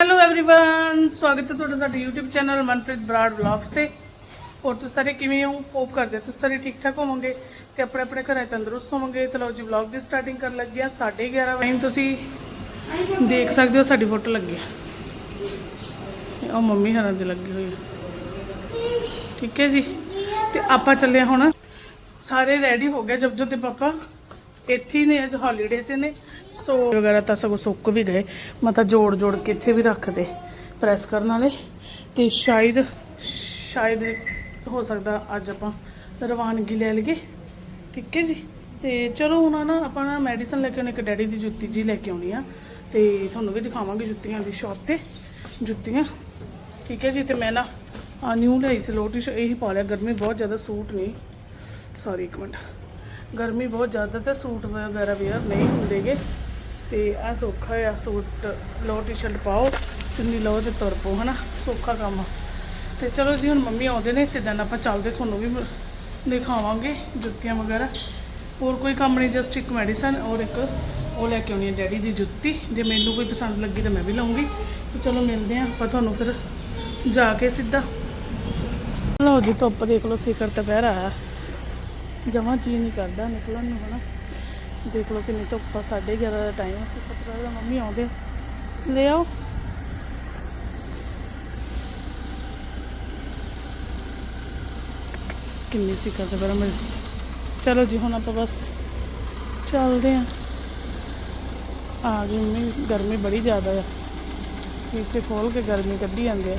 Hello everyone ਸਵਾਗਤ ਹੈ ਤੁਹਾਡਾ ਸਾਡੇ YouTube channel Manpreet Brar vlogs ਤੇ ਹੋਰ ਤੁਸੀਂ ਸਾਰੇ ਕਿਵੇਂ ਹੋ ਹੋਪ ਕਰਦੇ ਤੁਸੀਂ ਸਾਰੇ ਠੀਕ ਠਾਕ ਹੋਵੋਗੇ ਤੇ ਆਪਣੇ ਆਪਣੇ ਘਰਾਂ 'ਚ ਤੰਦਰੁਸਤ ਹੋਵੋਗੇ ਤੇ ਲਓ ਜੀ ਵਲੌਗ ਦੀ ਸਟਾਰਟਿੰਗ ਕਰਨ ਲੱਗੇ ਆ 11:30 ਟਾਈਮ ਤੁਸੀਂ ਦੇਖ ਸਕਦੇ ਹੋ ਸਾਡੀ ਫੋਟੋ ਲੱਗੀ ਆ ਉਹ ਮੰਮੀ ਹਰਾਂ ਦੇ ਲੱਗੀ ਹੋਈ ਆ ਠੀਕ ਹੈ ਜੀ ਤੇ ਆਪਾਂ ਚੱਲੇ ਹਾਂ ਹੁਣ ਸਾਰੇ ਰੈਡੀ ਹੋ ਗਏ ਜਬ ਜੋ ਤੇ ਪਾਪਾ ਇੱਥੇ ਹੀ ਨੇ, ਅੱਜ ਹੌਲੀਡੇ ਤੇ ਨੇ। ਸੋ ਵਗੈਰਾ ਤਾਂ ਸਗੋਂ ਸੁੱਕ ਵੀ ਗਏ। ਮੈਂ ਤਾਂ ਜੋੜ ਜੋੜ ਕੇ ਇੱਥੇ ਵੀ ਰੱਖਦੇ ਪ੍ਰੈਸ ਕਰਨ ਵਾਲੇ। ਤੇ ਸ਼ਾਇਦ ਸ਼ਾਇਦ ਹੋ ਸਕਦਾ ਅੱਜ ਆਪਾਂ ਰਵਾਨਗੀ ਲੈ ਲਈਏ। ਠੀਕ ਹੈ ਜੀ? ਤੇ ਚਲੋ, ਹੁਣ ਨਾ ਆਪਾਂ ਨਾ ਮੈਡੀਸਨ ਲੈ ਕੇ ਆਉਣੀ, ਇੱਕ ਡੈਡੀ ਦੀ ਜੁੱਤੀ ਜੀ ਲੈ ਕੇ ਆਉਣੀ ਆ। ਤੇ ਤੁਹਾਨੂੰ ਵੀ ਦਿਖਾਵਾਂਗੇ ਜੁੱਤੀਆਂ ਦੀ ਸ਼ਾਪ ਤੇ। ਜੁੱਤੀਆਂ। ਠੀਕ ਹੈ ਜੀ, ਤੇ ਮੈਂ ਨਾ ਆ ਨਿਊ ਲਈ ਸੀ ਲੋਟੀ ਇਹੀ ਪਾ ਲਿਆ। ਗਰਮੀ ਬਹੁਤ ਜ਼ਿਆਦਾ ਸੂਟ ਨਹੀਂ। ਸੌਰੀ ਇੱਕ ਮਿੰਟ। ਗਰਮੀ ਬਹੁਤ ਜ਼ਿਆਦਾ ਤੇ ਸੂਟ ਵਗੈਰਾ ਵੇਅਰ ਨਹੀਂ ਹੁੰਦੇਗੇ। ਤੇ ਆ ਸੌਖਾ ਆ ਸੂਟ ਲੋ ਟੀ-ਸ਼ਰਟ ਪਾਓ, ਚੁੰਨੀ ਲਓ ਤੇ ਤੁਰ ਪਓ, ਹਨਾ? ਸੌਖਾ ਕੰਮ ਆ। ਤੇ ਚਲੋ ਜੀ, ਹੁਣ ਮੰਮੀ ਆਉਂਦੇ ਨੇ ਤੇ ਦਿਨ ਆਪਾਂ ਚੱਲਦੇ, ਤੁਹਾਨੂੰ ਵੀ ਦਿਖਾਵਾਂਗੇ ਜੁੱਤੀਆਂ ਵਗੈਰਾ। ਹੋਰ ਕੋਈ ਕੰਮ ਨਹੀਂ ਜਸਟ ਇੱਕ ਮੈਡੀਸਨ ਔਰ ਇੱਕ ਉਹ ਲੈ ਕੇ ਆਉਣੀ ਹੈ ਡੈਡੀ ਦੀ ਜੁੱਤੀ। ਜੇ ਮੈਨੂੰ ਕੋਈ ਪਸੰਦ ਲੱਗੀ ਤਾਂ ਮੈਂ ਵੀ ਲਵਾਂਗੀ ਤੇ ਚਲੋ ਮਿਲਦੇ ਆਂ, ਆਪਾਂ ਤੁਹਾਨੂੰ ਫਿਰ ਜਾ ਕੇ ਸਿੱਧਾ। ਲਓ ਜੀ, ਧੁੱਪ ਦੇਖ ਲਓ, ਸਿਖਰ ਤੇ ਪਹਿਰਾ ਆ ਜਮਾਂ ਜੀ ਨਹੀਂ ਕਰਦਾ ਨਿਕਲਣ ਨੂੰ, ਹਨਾ। ਦੇਖ ਲਓ ਕਿੰਨੀ ਧੁੱਪ ਆ 11:30 ਦਾ ਟਾਈਮ ਸੀ ਪਤਾ ਦਾ ਮੰਮੀ ਆਉਂਦੇ ਲੈ ਆਓ। ਕਿੰਨੀ ਸੀ ਕਰਦਾ ਪਰ ਮੈਂ। ਚਲੋ ਜੀ, ਹੁਣ ਆਪਾਂ ਬਸ ਚੱਲਦੇ ਆਂ। ਆ ਗਈ ਮੰਮੀ, ਗਰਮੀ ਬੜੀ ਜ਼ਿਆਦਾ ਆ। ਸੀਸੇ ਖੋਲ ਕੇ ਗਰਮੀ ਕੱਢੀ ਜਾਂਦੇ ਆ।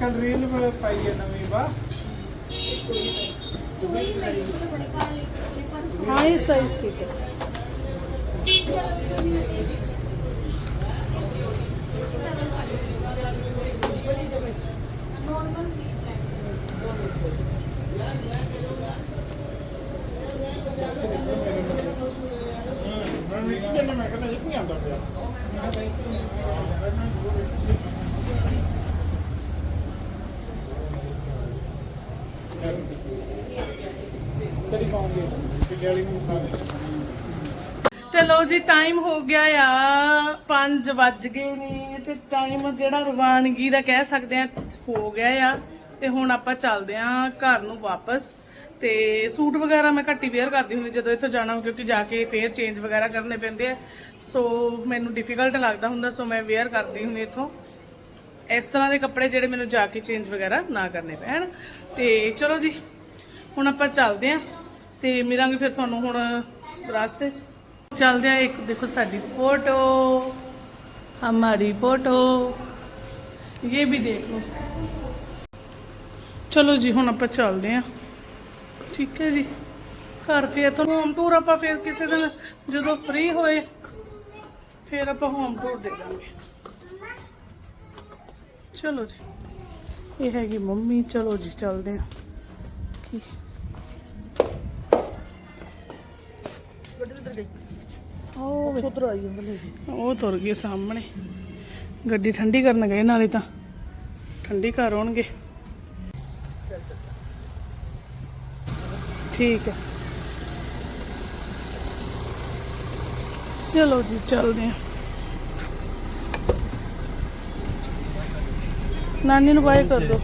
ਕੱਲ ਰੀਲ ਪਾਈ ਹੈ ਨਵੀਂ ਬਾ। ਹਾਂ ਇਹ ਸਾਈਜ਼ ਠੀਕ ਹੈ। ਮੈਂ ਵੀ ਕਿਹਾ ਮੈਂ ਕਹਿੰਦਾ ਇਹ ਕੀ ਆਉਂਦਾ ਪਿਆ। ਤੇ ਲੋ ਜੀ ਟਾਈਮ ਹੋ ਗਿਆ ਆ। 5 ਵੱਜ ਗਏ ਨੇ ਤੇ ਟਾਈਮ ਜਿਹੜਾ ਰਵਾਨਗੀ ਦਾ ਕਹਿ ਸਕਦੇ ਆ, ਹੋ ਗਿਆ ਆ। ਤੇ ਹੁਣ ਆਪਾਂ ਚੱਲਦੇ ਆ ਘਰ ਨੂੰ ਵਾਪਸ। ਤੇ ਸੂਟ ਵਗੈਰਾ ਮੈਂ ਘੱਟੀ ਵੇਅਰ ਕਰਦੀ ਹੁੰਦੀ ਜਦੋਂ ਇੱਥੋਂ ਜਾਣਾ ਕਿਉਂਕਿ ਜਾ ਕੇ ਫੇਰ ਚੇਂਜ ਵਗੈਰਾ ਕਰਨੇ ਪੈਂਦੇ ਆ। ਸੋ ਮੈਨੂੰ ਡਿਫਿਕਲਟ ਲੱਗਦਾ ਹੁੰਦਾ ਸੋ ਮੈਂ ਵੇਅਰ ਕਰਦੀ ਹੁੰਦੀ ਇੱਥੋਂ। ਇਸ ਤਰ੍ਹਾਂ ਦੇ ਕੱਪੜੇ ਜਿਹੜੇ ਮੈਨੂੰ ਜਾ ਕੇ ਚੇਂਜ ਵਗੈਰਾ ਨਾ ਕਰਨੇ ਪੈਣ। ਤੇ ਚਲੋ ਜੀ, ਹੁਣ ਆਪਾਂ ਚੱਲਦੇ ਆਂ। ਤੇ ਮਿਲਾਂਗੇ ਫਿਰ ਤੁਹਾਨੂੰ ਹੁਣ ਰਾਸਤੇ 'ਚ। ਚੱਲਦੇ ਆਂ ਇੱਕ, ਦੇਖੋ ਸਾਡੀ ਫੋਟੋ ਹਮਾਰੀ ਫੋਟੋ ਇਹ ਵੀ ਦੇਖ ਲਓ। ਚਲੋ ਜੀ, ਹੁਣ ਆਪਾਂ ਚੱਲਦੇ ਆਂ। ਠੀਕ ਹੈ ਜੀ। ਘਰ ਫਿਰ ਤੁਹਾਨੂੰ ਹੋਮ ਟੂਰ ਆਪਾਂ ਫਿਰ ਕਿਸੇ ਦਿਨ ਜਦੋਂ ਫ੍ਰੀ ਹੋਏ, ਫਿਰ ਆਪਾਂ ਹੋਮ ਟੂਰ ਦੇ ਦਾਂਗੇ। ਚਲੋ ਜੀ। ਇਹ ਹੈਗੀ ਮੰਮੀ। ਚਲੋ ਜੀ, ਚੱਲਦੇ ਆ। ਕੀ ਉਹ ਵੇ- ਉਧਰ ਆਈ ਜਾਂਦਾ ਲੈ ਕੇ ਉਹ ਤੁਰ ਗਏ ਸਾਹਮਣੇ। ਗੱਡੀ ਠੰਡੀ ਕਰਨ ਗਏ ਨਾਲੇ ਤਾਂ। ਠੰਡੀ ਘਰ ਆਉਣਗੇ। ਠੀਕ ਹੈ। ਚਲੋ ਜੀ ਚੱਲਦੇ ਆ ਨਾਨੀ ਨੂੰ ਬਾਏ ਕਰ ਦੋ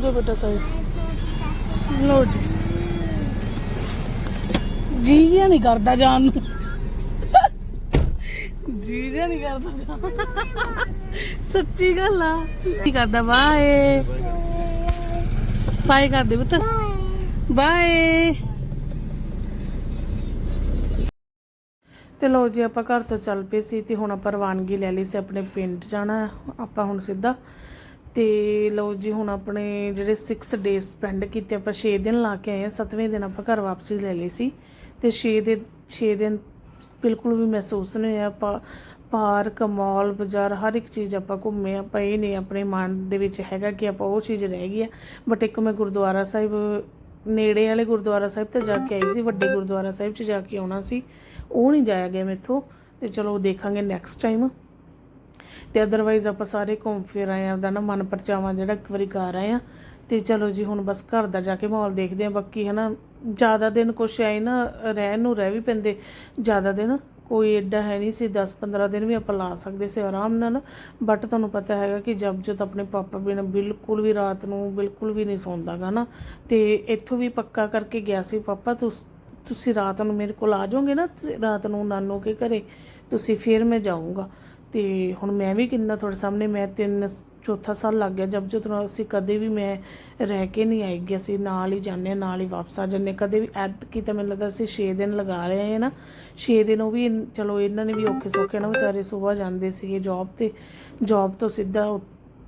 ਉਹਦੇ ਬੇਟਾ ਸਾਹਿਬ। ਲੋ ਜੀ। ਜੀ ਜਿਹਾ ਨਹੀਂ ਕਰਦਾ ਜਾਣ ਨੂੰ। ਜੀ ਜਿਹਾ ਨਹੀਂ ਕਰਦਾ ਸੱਚੀ ਗੱਲ ਆ। ਕੀ ਕਰਦਾ? ਬਾਏ। ਬਾਏ ਕਰਦੇ ਪੁੱਤ। ਬਾਏ। ਤੇ ਲੋ ਜੀ, ਆਪਾਂ ਘਰ ਤੋਂ ਚੱਲ ਪਏ ਸੀ ਤੇ ਹੁਣ ਆਪਾਂ ਰਵਾਨਗੀ ਲੈ ਲਈ ਸੀ, ਆਪਣੇ ਪਿੰਡ ਜਾਣਾ। ਆਪਾਂ ਹੁਣ ਸਿੱਧਾ ਤੇ ਲਓ ਜੀ, ਹੁਣ ਆਪਣੇ ਜਿਹੜੇ 6 ਡੇਜ਼ ਸਪੈਂਡ ਕੀਤੇ ਆਪਾਂ 6 ਦਿਨ ਲਾ ਕੇ ਆਏ ਆ 7ਵੇਂ ਦਿਨ ਆਪਾਂ ਘਰ ਵਾਪਸੀ ਲੈ ਲਈ ਸੀ ਤੇ 6 ਦੇ 6 ਦਿਨ ਬਿਲਕੁਲ ਵੀ ਮਹਿਸੂਸ ਨਹੀਂ ਹੋਇਆ। ਆਪਾਂ ਪਾਰਕ, ਮਾਲ, ਬਾਜ਼ਾਰ, ਹਰ ਇੱਕ ਚੀਜ਼ ਆਪਾਂ ਘੁੰਮੇ ਆਪਾਂ ਇਹ ਨਹੀਂ ਆਪਣੇ ਮਨ ਦੇ ਵਿੱਚ ਹੈਗਾ ਕਿ ਆਪਾਂ ਉਹ ਚੀਜ਼ ਰਹਿ ਗਈ ਆ। ਬਟ ਇੱਕ ਮੈਂ ਗੁਰਦੁਆਰਾ ਸਾਹਿਬ, ਨੇੜੇ ਵਾਲੇ ਗੁਰਦੁਆਰਾ ਸਾਹਿਬ ਤੇ ਜਾ ਕੇ ਆਈ ਸੀ, ਵੱਡੇ ਗੁਰਦੁਆਰਾ ਸਾਹਿਬ 'ਚ ਜਾ ਕੇ ਆਉਣਾ ਸੀ। ਉਹ ਨਹੀਂ ਜਾਇਆ ਗਿਆ ਮੇਥੋਂ, ਤੇ ਚਲੋ ਦੇਖਾਂਗੇ ਨੈਕਸਟ ਟਾਈਮ ਤੇ ਅਦਰਵਾਈਜ਼ ਆਪਾਂ ਸਾਰੇ ਘੁੰਮ ਫਿਰ ਆਏ ਆ ਉਹਦਾ ਨਾ ਮਨ ਪਰਚਾਵਾ ਜਿਹੜਾ ਇੱਕ ਵਾਰੀ ਕਰ ਆਏ ਆ। ਤੇ ਚਲੋ ਜੀ, ਹੁਣ ਬਸ ਘਰ ਦਾ ਜਾ ਕੇ ਮਾਹੌਲ ਦੇਖਦੇ ਆ, ਬਾਕੀ ਹਨਾ, ਜ਼ਿਆਦਾ ਦਿਨ ਕੁਛ ਐ ਨਾ ਰਹਿਣ ਨੂੰ ਰਹਿ ਵੀ ਪੈਂਦੇ। ਜ਼ਿਆਦਾ ਦਿਨ ਕੋਈ ਐਡਾ ਹੈ ਨਹੀਂ ਸੀ 10 15 ਦਿਨ ਵੀ ਆਪਾਂ ਲਾ ਸਕਦੇ ਸੀ ਆਰਾਮ ਨਾਲ। ਬਟ ਤੁਹਾਨੂੰ ਪਤਾ ਹੈਗਾ ਕਿ ਜਬ ਜਦ ਆਪਣੇ ਪਾਪਾ ਬਿਨ ਬਿਲਕੁਲ ਵੀ ਰਾਤ ਨੂੰ ਬਿਲਕੁਲ ਵੀ ਨਹੀਂ ਸੌਂਦਾਗਾ ਨਾ। ਤੇ ਇੱਥੋਂ ਵੀ ਪੱਕਾ ਕਰਕੇ ਗਿਆ ਸੀ ਪਾਪਾ, ਤੁਸ, ਤੁਸੀਂ ਰਾਤ ਨੂੰ ਮੇਰੇ ਕੋਲ ਆ ਜਾਓਗੇ ਨਾ ਤੁਸੀਂ ਰਾਤ ਨੂੰ ਨਾਨੂ ਕੇ ਘਰੇ, ਤੁਸੀਂ ਫਿਰ ਮੈਂ ਜਾਊਂਗਾ। ਤੇ ਹੁਣ ਮੈਂ ਵੀ ਕਿੰਨਾ ਤੁਹਾਡੇ ਸਾਹਮਣੇ ਮੈਂ ਤਿੰਨ ਚੌਥਾ ਸਾਲ ਲੱਗ ਗਿਆ ਜਦ ਜਦੋਂ ਅਸੀਂ ਕਦੇ ਵੀ ਮੈਂ ਰਹਿ ਕੇ ਨਹੀਂ ਆਈ ਗਿਆ ਸੀ ਨਾਲ ਹੀ ਜਾਂਦੇ ਹਾਂ, ਨਾਲ ਹੀ ਵਾਪਸ ਆ ਜਾਂਦੇ ਹਾਂ। ਕਦੇ ਵੀ ਐਤ ਕੀ ਤਾਂ ਮੈਨੂੰ ਲੱਗਦਾ ਅਸੀਂ 6 ਦਿਨ ਲਗਾ ਰਹੇ ਹੈ ਨਾ। 6 ਦਿਨ ਉਹ ਵੀ ਇਨ- ਚਲੋ ਇਹਨਾਂ ਨੇ ਵੀ ਔਖੇ ਸੌਖੇ ਨਾ ਵਿਚਾਰੇ ਸਵੇਰ ਜਾਂਦੇ ਸੀਗੇ ਜੌਬ ਤੇ। ਜੌਬ ਤੋਂ ਸਿੱਧਾ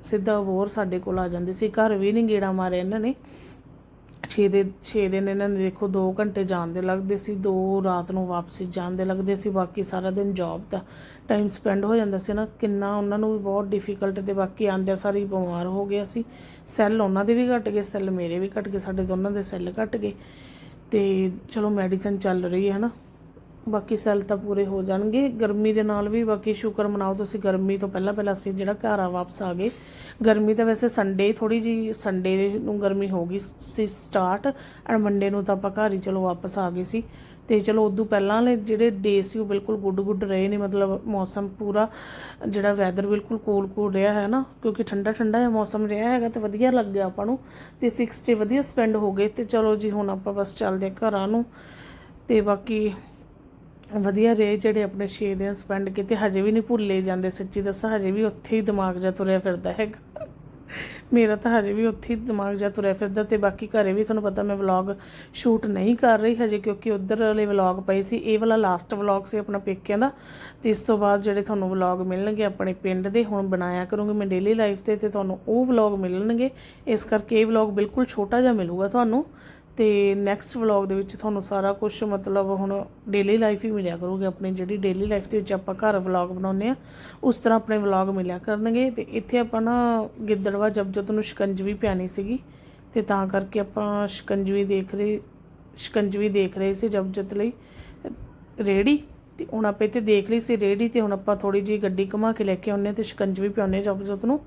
ਸਿੱਧਾ ਹੋਰ ਸਾਡੇ ਕੋਲ ਆ ਜਾਂਦੇ ਸੀ। ਘਰ ਵੀ ਨਹੀਂ ਗੇੜਾ ਮਾਰਿਆ ਇਹਨਾਂ ਨੇ। 6 ਦੇ 6 ਦਿਨ ਇਹਨਾਂ ਨੇ ਦੇਖੋ 2 ਘੰਟੇ ਜਾਣ ਦੇ ਲੱਗਦੇ ਸੀ, ਦੋ ਰਾਤ ਨੂੰ ਵਾਪਸੀ ਜਾਣ ਦੇ ਲੱਗਦੇ ਸੀ, ਬਾਕੀ ਸਾਰਾ ਦਿਨ ਜੌਬ ਦਾ ਟਾਈਮ ਸਪੈਂਡ ਹੋ ਜਾਂਦਾ ਸੀ ਨਾ, ਕਿੰਨਾ ਉਹਨਾਂ ਨੂੰ ਵੀ ਬਹੁਤ ਡਿਫਿਕਲਟ ਤੇ ਬਾਕੀ ਆਂਦਿਆਂ ਸਾਰੀ ਬਿਮਾਰ ਹੋ ਗਿਆ ਸੀ। ਸੈੱਲ ਉਹਨਾਂ ਦੇ ਵੀ ਘਟ ਗਏ ਸੈੱਲ ਮੇਰੇ ਵੀ ਘਟ ਗਏ, ਸਾਡੇ ਦੋਨਾਂ ਦੇ ਸੈੱਲ ਘਟ ਗਏ। ਤੇ ਚਲੋ ਮੈਡੀਸਨ ਚੱਲ ਰਹੀ ਹੈ ਨਾ। ਬਾਕੀ ਸੈੱਲ ਤਾਂ ਪੂਰੇ ਹੋ ਜਾਣਗੇ। ਗਰਮੀ ਦੇ ਨਾਲ ਵੀ ਬਾਕੀ ਸ਼ੁਕਰ ਮਨਾਓ ਤੁਸੀਂ, ਗਰਮੀ ਤੋਂ ਪਹਿਲਾਂ ਪਹਿਲਾਂ ਅਸੀਂ ਜਿਹੜਾ ਘਰ ਆ ਵਾਪਸ ਆ ਗਏ। ਗਰਮੀ ਤਾਂ ਵੈਸੇ ਸੰਡੇ ਥੋੜੀ ਜੀ ਸੰਡੇ ਨੂੰ ਗਰਮੀ ਹੋ ਗਈ ਸੀ ਸਟਾਰਟ ਐਂਡ ਮੰਡੇ ਨੂੰ ਤਾਂ ਆਪਾਂ ਘਰ ਹੀ ਚਲੋ ਵਾਪਸ ਆ ਗਏ ਸੀ। ਤੇ ਚਲੋ ਉਦੋਂ ਪਹਿਲਾਂ ਵਾਲੇ ਜਿਹੜੇ ਡੇ ਸੀ ਉਹ ਬਿਲਕੁਲ ਗੁੱਡ ਗੁੱਡ ਰਹੇ ਨੇ, ਮਤਲਬ ਮੌਸਮ ਪੂਰਾ ਜਿਹੜਾ ਵੈਦਰ ਬਿਲਕੁਲ ਕੂਲ ਕੂਲ ਰਿਹਾ ਹੈ ਨਾ, ਕਿਉਂਕਿ ਠੰਡਾ ਠੰਡਾ ਜਿਹਾ ਮੌਸਮ ਰਿਹਾ ਹੈਗਾ ਤੇ ਵਧੀਆ ਲੱਗ ਗਿਆ ਆਪਾਂ ਨੂੰ। ਤੇ 6 ਡੇ ਵਧੀਆ ਸਪੈਂਡ ਹੋ ਗਏ ਤੇ ਚਲੋ ਜੀ ਹੁਣ ਆਪਾਂ ਬਸ ਚੱਲਦੇ ਹਾਂ ਘਰਾਂ ਨੂੰ। ਤੇ ਬਾਕੀ ਵਧੀਆ ਰਹੇ ਜਿਹੜੇ ਆਪਣੇ 6 ਦਿਨ ਸਪੈਂਡ ਕੀਤੇ, ਹਜੇ ਵੀ ਨਹੀਂ ਭੁੱਲੇ ਜਾਂਦੇ, ਸੱਚੀ ਦੱਸਾਂ, ਹਜੇ ਵੀ ਉੱਥੇ ਹੀ ਦਿਮਾਗ ਜਾ ਤੁਰਿਆ ਫਿਰਦਾ ਹੈਗਾ। ਮੇਰਾ ਤਾਂ ਹਜੇ ਵੀ ਉੱਥੇ ਹੀ ਦਿਮਾਗ ਜਾ ਤੁਰਿਆ ਫਿਰਦਾ ਤੇ ਬਾਕੀ ਘਰੇ ਵੀ ਤੁਹਾਨੂੰ ਪਤਾ ਮੈਂ ਵਲੌਗ ਸ਼ੂਟ ਨਹੀਂ ਕਰ ਰਹੀ ਹਜੇ ਕਿਉਂਕਿ ਉਧਰ ਵਾਲੇ ਵਲੌਗ ਪਏ ਸੀ, ਇਹ ਵਾਲਾ ਲਾਸਟ ਵਲੌਗ ਸੀ ਆਪਣਾ ਪੇਕਿਆਂ ਦਾ, ਤੇ ਇਸ ਤੋਂ ਬਾਅਦ ਜਿਹੜੇ ਤੁਹਾਨੂੰ ਵਲੌਗ ਮਿਲਣਗੇ ਆਪਣੇ ਪਿੰਡ ਦੇ, ਹੁਣ ਬਣਾਇਆ ਕਰੂੰਗੀ ਮੈਂ ਡੇਲੀ ਲਾਈਫ ਤੇ ਤੇ ਤੁਹਾਨੂੰ ਉਹ ਵਲੌਗ ਮਿਲਣਗੇ, ਇਸ ਕਰਕੇ ਇਹ ਵਲੌਗ ਬਿਲਕੁਲ ਛੋਟਾ ਜਿਹਾ ਮਿਲੂਗਾ ਤੁਹਾਨੂੰ। ਤੇ ਨੈਕਸਟ ਵਲੌਗ ਦੇ ਵਿੱਚ ਤੁਹਾਨੂੰ ਸਾਰਾ ਕੁਝ ਮਤਲਬ ਹੁਣ ਡੇਲੀ ਲਾਈਫ ਹੀ ਮਿਲਿਆ ਕਰੂਗੀ। ਆਪਣੀ ਜਿਹੜੀ ਡੇਲੀ ਲਾਈਫ ਦੇ ਵਿੱਚ ਆਪਾਂ ਘਰ ਵਲੌਗ ਬਣਾਉਂਦੇ ਆ ਉਸ ਤਰ੍ਹਾਂ ਆਪਣੇ ਵਲੌਗ ਮਿਲਿਆ ਕਰਨਗੇ। ਤੇ ਇੱਥੇ ਆਪਾਂ ਨਾ ਗਿੱਦੜਵਾ ਜਬਜਤ ਨੂੰ ਸ਼ਿਕੰਜਵੀ ਪਿਆਣੀ ਸੀਗੀ। ਤੇ ਤਾਂ ਕਰਕੇ ਆਪਾਂ ਸ਼ਿਕੰਜਵੀ ਦੇਖ ਰਹੇ, ਸ਼ਿਕੰਜਵੀ ਦੇਖ ਰਹੇ ਸੀ ਜਬਜਤ ਲਈ। ਰੇੜੀ ਤੇ ਹੁਣ ਆਪਾਂ ਇੱਥੇ ਦੇਖ ਲਈ ਸੀ ਰੇੜੀ ਤੇ ਹੁਣ ਆਪਾਂ ਥੋੜੀ ਜੀ ਗੱਡੀ ਘੁਮਾ ਕੇ ਲੈ ਕੇ ਆਉਂਦੇ ਹਾਂ ਤੇ ਸ਼ਿਕੰਜਵੀ ਪਿਆਉਂਦੇ ਜਬਜਤ ਨੂੰ।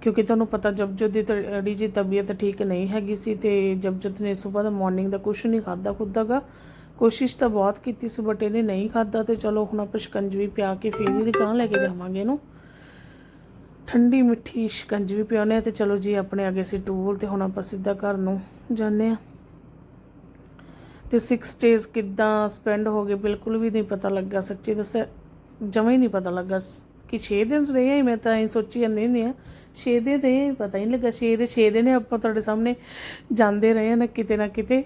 ਕਿਉਂਕਿ ਤੁਹਾਨੂੰ ਪਤਾ ਜਬਜਤ ਦੀ ਥੋੜੀ ਜੀ ਤਬੀਅਤ ਠੀਕ ਨਹੀਂ ਹੈਗੀ ਸੀ ਤੇ ਜਬਜਤ ਨੇ ਸਵੇਰ ਦਾ ਮਾਰਨਿੰਗ ਦਾ ਕੁਝ ਨਹੀਂ ਖਾਦਾ ਖੁਦਾਗਾ। ਕੋਸ਼ਿਸ਼ ਤਾਂ ਬਹੁਤ ਕੀਤੀ ਸੀ ਬਟ ਇਹਨੇ ਨਹੀਂ ਖਾਦਾ ਤੇ ਚਲੋ ਹੁਣ ਆਪਾਂ ਸ਼ਿਕੰਜਵੀ ਪਿਆ ਕੇ ਫੇਰ ਹੀ ਗਾਂ ਲੈ ਕੇ ਜਾਵਾਂਗੇ ਇਹਨੂੰ। ਠੰਡੀ ਮਿੱਠੀ ਸ਼ਿਕੰਜਵੀ ਪਿਆਉਂਦੇ ਆ ਤੇ ਚਲੋ ਜੀ ਆਪਣੇ ਅੱਗੇ ਸੀ ਟੂਲ ਤੇ ਹੁਣ ਆਪਾਂ ਸਿੱਧਾ ਘਰ ਨੂੰ ਜਾਂਦੇ ਆ। ਤੇ 6 ਡੇਜ਼ ਕਿੱਦਾਂ ਸਪੈਂਡ ਹੋ ਗਏ ਬਿਲਕੁਲ ਵੀ ਨਹੀਂ ਪਤਾ ਲੱਗਾ, ਸੱਚੀ ਦੱਸਿਆ ਜਮਾ ਹੀ ਨਹੀਂ ਪਤਾ ਲੱਗਾ ਕਿ 6 ਦਿਨ ਰਹੇ ਆ ਮੈਂ ਤਾਂ ਐਂ ਸੋਚੀ ਜਾਂਦੀ ਹੁੰਦੀ ਆ 6 ਦਿਨ ਰਹੇ ਪਤਾ ਹੀ ਨਹੀਂ ਲੱਗਾ 6 ਦੇ 6 ਦਿਨ ਆਪਾਂ ਤੁਹਾਡੇ ਸਾਹਮਣੇ। ਜਾਂਦੇ ਰਹੇ ਆ ਨਾ ਕਿਤੇ ਨਾ ਕਿਤੇ।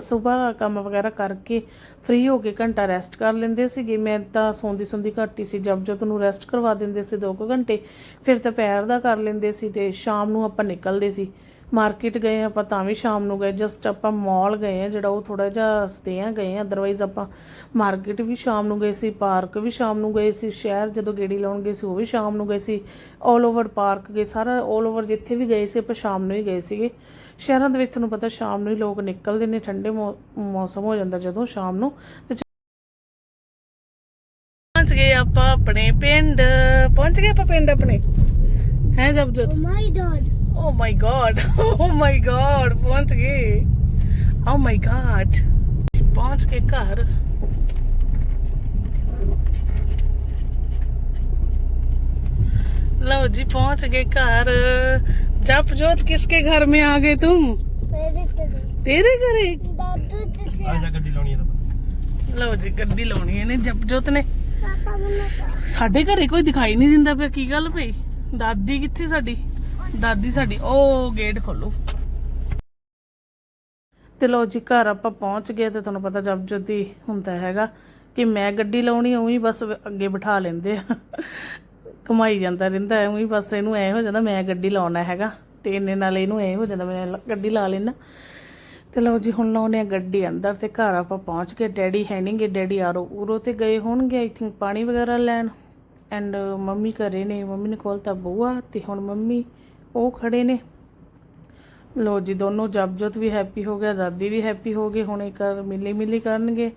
ਸਵੇਰ ਕੰਮ ਵਗੈਰਾ ਕਰਕੇ ਫ੍ਰੀ ਹੋ ਕੇ ਘੰਟਾ ਰੈਸਟ ਕਰ ਲੈਂਦੇ ਸੀਗੇ। ਮੈਂ ਤਾਂ ਸੌਂਦੀ ਸੌਂਦੀ ਘੱਟ ਹੀ ਸੀ। ਜਬ ਜਦ ਨੂੰ ਰੈਸਟ ਕਰਵਾ ਦਿੰਦੇ ਸੀ 2 ਘੰਟੇ, ਫਿਰ ਦੁਪਹਿਰ ਦਾ ਕਰ ਲੈਂਦੇ ਸੀ ਤੇ ਸ਼ਾਮ ਨੂੰ ਆਪਾਂ ਨਿਕਲਦੇ ਸੀ। ਮਾਰਕੀਟ ਗਏ ਆਪਾਂ ਤਾਂ ਵੀ ਸ਼ਾਮ ਨੂੰ ਗਏ ਜਸਟ ਆਪਾਂ ਮਾਲ ਗਏ ਆ ਜਿਹੜਾ ਉਹ ਥੋੜਾ ਜਿਹਾ ਸਤੇ ਆ ਗਏ ਆ ਅਦਰਵਾਈਜ਼ ਆਪਾਂ ਮਾਰਕੀਟ ਵੀ ਸ਼ਾਮ ਨੂੰ ਗਏ ਸੀ ਪਾਰਕ ਵੀ ਸ਼ਾਮ ਨੂੰ ਗਏ ਸੀ, ਸ਼ਹਿਰ ਜਦੋਂ ਗੇੜੀ ਲਾਉਣ ਗਏ ਸੀ, ਉਹ ਵੀ ਸ਼ਾਮ ਨੂੰ ਗਏ ਸੀ 올 ਓਵਰ ਪਾਰਕ ਗਏ, ਸਾਰਾ 올 ਓਵਰ ਜਿੱਥੇ ਵੀ ਗਏ ਸੀ, ਆਪਾਂ ਸ਼ਾਮ ਨੂੰ ਹੀ ਗਏ ਸੀਗੇ। ਸ਼ਹਿਰਾਂ ਦੇ ਵਿੱਚ ਤੁਹਾਨੂੰ ਪਤਾ ਸ਼ਾਮ ਨੂੰ ਹੀ ਲੋਕ ਨਿਕਲਦੇ ਨੇ, ਠੰਡੇ ਮੌਸਮ ਹੋ ਜਾਂਦਾ ਜਦੋਂ ਸ਼ਾਮ ਨੂੰ। ਤੇ ਪਹੁੰਚ ਗਏ ਆਪਾਂ ਆਪਣੇ ਪਿੰਡ, ਪਹੁੰਚ ਗਏ ਆਪਾਂ ਪਿੰਡ ਆਪਣੇ? ਹੈ ਜਬ Oh my god. Oh my god. पहुँच गए. Oh my god. पहुँच के घर. लो जी पहुँच गए घर. जप जोत किसके घर में आ गए तुम? तेरे घर लो जी गड्डी लानी है ने। जप जोत ने साडे घरे कोई दिखाई नहीं दिता पे की गल पी दादी कि ਦਾਦੀ ਸਾਡੀ, ਉਹ ਗੇਟ ਖੋਲੋ। ਤੇ ਲੋ ਜੀ, ਘਰ ਆਪਾਂ ਪਹੁੰਚ ਗਏ ਤੇ ਤੁਹਾਨੂੰ ਪਤਾ ਜਬ ਜਦੀ ਹੁੰਦਾ ਹੈਗਾ ਕਿ ਮੈਂ ਗੱਡੀ ਲਾਉਣੀ, ਉਹੀ ਬਸ ਅੱਗੇ ਬਿਠਾ ਲੈਂਦੇ ਆ। ਕਮਾਈ ਜਾਂਦਾ ਰਹਿੰਦਾ ਐ ਉਹੀ ਬਸ ਇਹਨੂੰ ਐ ਹੋ ਜਾਂਦਾ ਮੈਂ ਗੱਡੀ ਲਾਉਣਾ ਹੈਗਾ, ਤੇ ਇੰਨੇ ਨਾਲ ਇਹਨੂੰ ਐ ਹੋ ਜਾਂਦਾ ਮੈਂ ਗੱਡੀ ਲਾ ਲੈਣਾ ਤੇ ਲਓ ਜੀ, ਹੁਣ ਲਾਉਨੇ ਆ ਗੱਡੀ ਅੰਦਰ ਤੇ ਘਰ ਆਪਾਂ ਪਹੁੰਚ ਕੇ ਡੈਡੀ ਹੈ ਨਹੀਂ ਗੇ, ਡੈਡੀ ਆਰੋ ਉਰੋ ਤੇ ਗਏ ਹੋਣਗੇ ਆਈ ਥਿੰਕ ਪਾਣੀ ਵਗੈਰਾ ਲੈਣ। ਐਂਡ ਮੰਮੀ ਘਰੇ ਨੇ, ਮੰਮੀ ਨੇ ਖੋਲਤਾ ਬੂਆ ਤੇ ਹੁਣ ਮੰਮੀ ਉਹ ਖੜੇ ਨੇ। ਲੋ ਜੀ, ਦੋਨੋਂ ਜਬਜੋਤ ਵੀ ਹੈਪੀ ਹੋ ਗਿਆ, ਦਾਦੀ ਵੀ ਹੈਪੀ ਹੋ ਗਏ, ਹੁਣ ਇੱਕ ਮਿਲੀ ਮਿਲੀ ਕਰਨਗੇ।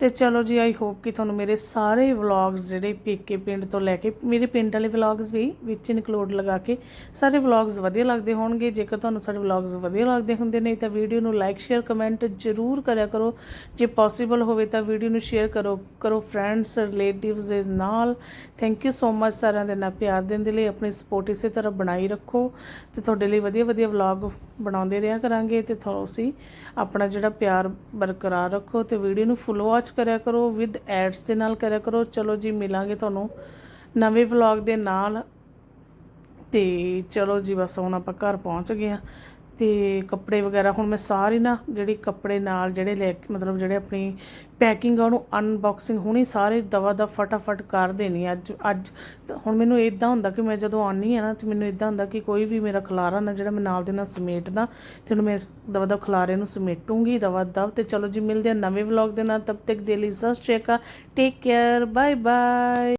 ਤੇ ਚਲੋ ਜੀ ਆਈ ਹੋਪ ਕਿ ਤੁਹਾਨੂੰ ਮੇਰੇ ਸਾਰੇ ਵਲੌਗਸ ਜਿਹੜੇ ਪੇਕੇ ਪਿੰਡ ਤੋਂ ਲੈ ਕੇ, ਮੇਰੇ ਪਿੰਡ ਵਾਲੇ ਵਲੌਗਸ ਵੀ ਵਿੱਚ ਇਨਕਲੂਡ ਲਗਾ ਕੇ ਸਾਰੇ ਵਲੌਗਸ ਵਧੀਆ ਲੱਗਦੇ ਹੋਣਗੇ। ਜੇਕਰ ਤੁਹਾਨੂੰ ਸਾਡੇ ਵਲੌਗਸ ਵਧੀਆ ਲੱਗਦੇ ਹੁੰਦੇ ਨੇ, ਤਾਂ ਵੀਡੀਓ ਨੂੰ ਲਾਈਕ ਸ਼ੇਅਰ ਕਮੈਂਟ ਜ਼ਰੂਰ ਕਰਿਆ ਕਰੋ। ਜੇ ਪੋਸੀਬਲ ਹੋਵੇ ਤਾਂ ਵੀਡੀਓ ਨੂੰ ਸ਼ੇਅਰ ਕਰੋ ਕਰੋ ਫਰੈਂਡਸ ਰਿਲੇਟਿਵਸ ਦੇ ਨਾਲ। ਥੈਂਕ ਯੂ ਸੋ ਮਚ ਸਾਰਿਆਂ ਦੇ ਨਾਲ ਪਿਆਰ ਦੇਣ ਦੇ ਲਈ। ਆਪਣੀ ਸਪੋਰਟ ਇਸੇ ਤਰ੍ਹਾਂ ਬਣਾਈ ਰੱਖੋ ਤੇ ਤੁਹਾਡੇ ਲਈ ਵਧੀਆ ਵਧੀਆ ਵਲੌਗ ਬਣਾਉਂਦੇ ਰਿਹਾ ਕਰਾਂਗੇ ਤੇ ਤੁਸੀਂ ਆਪਣਾ ਜਿਹੜਾ ਪਿਆਰ ਬਰਕਰਾਰ ਰੱਖੋ ਤੇ ਵੀਡੀਓ ਨੂੰ ਫੁੱਲ ਵਾਚ ਕਰਿਆ ਕਰੋ ਵਿਦ ਐਡਸ ਦੇ ਨਾਲ ਕਰਿਆ ਕਰੋ। ਚਲੋ ਜੀ, ਮਿਲਾਂਗੇ ਤੁਹਾਨੂੰ ਨਵੇਂ ਵਲੌਗ ਦੇ ਨਾਲ। ਤੇ ਚਲੋ ਜੀ, ਬਸ ਹੁਣ ਆਪਾਂ ਘਰ ਪਹੁੰਚ ਗਏ ਆ ਤੇ ਕੱਪੜੇ ਵਗੈਰਾ, ਹੁਣ ਮੈਂ ਸਾਰੀ ਨਾ ਜਿਹੜੀ ਕੱਪੜੇ ਨਾਲ ਜਿਹੜੇ ਲੈ ਕੇ, ਮਤਲਬ ਜਿਹੜੇ ਆਪਣੀ ਪੈਕਿੰਗ ਆ, ਉਹਨੂੰ ਅਨਬਾਕਸਿੰਗ ਹੁਣੀ ਸਾਰੇ ਦਵਾ ਦਾ ਫਟਾਫਟ ਕਰ ਦੇਣੀ ਅੱਜ ਅੱਜ ਹੁਣ ਮੈਨੂੰ ਇਦਾਂ ਹੁੰਦਾ ਕਿ ਮੈਂ ਜਦੋਂ ਆਨੀ ਆ ਨਾ, ਤੇ ਮੈਨੂੰ ਇਦਾਂ ਹੁੰਦਾ ਕਿ ਕੋਈ ਵੀ ਮੇਰਾ ਖਲਾਰਾ ਨਾ ਜਿਹੜਾ ਮੈਂ ਨਾਲ ਦੇ ਨਾਲ ਸਮੇਟਦਾ ਤੇ ਉਹਨੂੰ ਮੈਂ ਦਵਾ ਦਾ ਖਲਾਰੇ ਨੂੰ ਸਮੇਟੂੰਗੀ ਦਵਾ ਦਵ, ਤੇ ਚਲੋ ਜੀ ਮਿਲਦੇ ਆ ਨਵੇਂ ਵਲੌਗ ਦੇ ਨਾਲ, ਤਬ ਤੱਕ ਦੇ ਲਈ ਸਤਿ ਸ਼੍ਰੀ ਅਕਾਲ ਟੇਕ ਕੇਅਰ ਬਾਏ ਬਾਏ